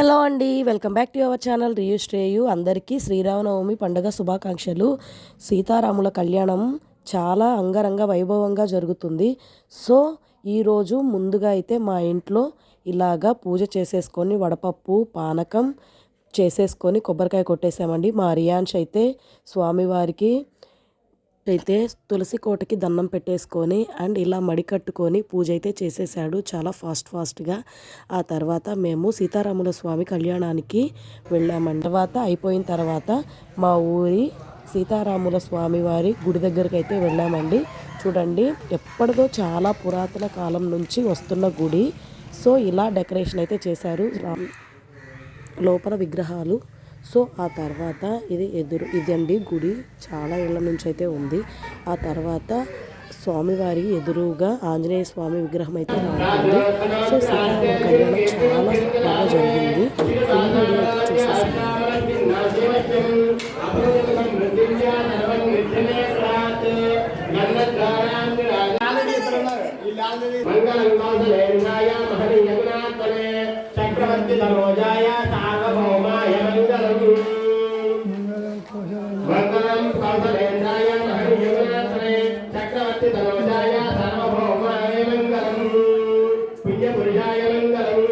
Hello అండి welcome back to our channel రియూ శ్రేయు. అందరికీ శ్రీరామనవమి పండుగ శుభాకాంక్షలు. సీతారాముల కళ్యాణం చాలా అంగరంగ వైభవంగా జరుగుతుంది. సో ఈరోజు ముందుగా అయితే మా ఇంట్లో ఇలాగా పూజ చేసేసుకొని వడపప్పు పానకం చేసేసుకొని కొబ్బరికాయ కొట్టేసామండి. మా రియాన్ష్ అయితే స్వామివారికి అయితే తులసి కోటకి దండం పెట్టేసుకొని అండ్ ఇలా మడి కట్టుకొని పూజ అయితే చేసేసాడు చాలా ఫాస్ట్ ఫాస్ట్గా. ఆ తర్వాత మేము సీతారాముల స్వామి కళ్యాణానికి వెళ్ళామండి. తర్వాత అయిపోయిన తర్వాత మా ఊరి సీతారాముల స్వామి వారి గుడి దగ్గరికి అయితే వెళ్ళామండి. చూడండి ఎప్పటిదో చాలా పురాతన కాలం నుంచి వస్తున్న గుడి. సో ఇలా డెకరేషన్ అయితే చేశారు. రామ్ లోపల విగ్రహాలు సో ఆ తర్వాత ఇది ఎదురు ఇదండి గుడి. చాలా ఏళ్ళ నుంచి అయితే ఉంది. ఆ తర్వాత స్వామివారి ఎదురుగా ఆంజనేయ స్వామి విగ్రహం అయితే రానుంది. సో సీతారామ కళ్యాణం చాలా బాగా జరిగింది. ఫుల్ వీడియో చూసేసాను. మంగళం కౌశలేంద్రాయ మహనీయగుణాత్మనే చక్రవర్తి తనోజాయ సార్వభౌమాయ మంగళం పుణ్యపురుషాయ మంగళం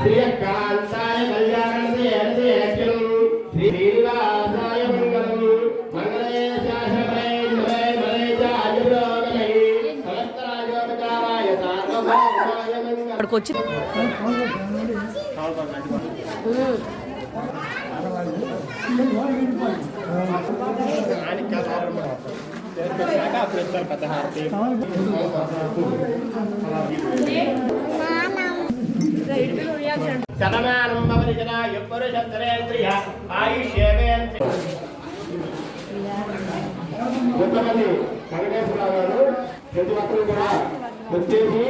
శ్రీయకాంతాయ కళ్యాణం శ్రీనివాసాయ మంగళం మంగళే మంగళం అక్కడికి వచ్చి శతమానం భవతి జనా యుపురుషత్రేంద్రియ ఆయుష్యేవేంద్రియ కొంతమంది వెంకటేశ్వరరావు గారు ప్రతి ఒక్కరు కూడా వచ్చేసి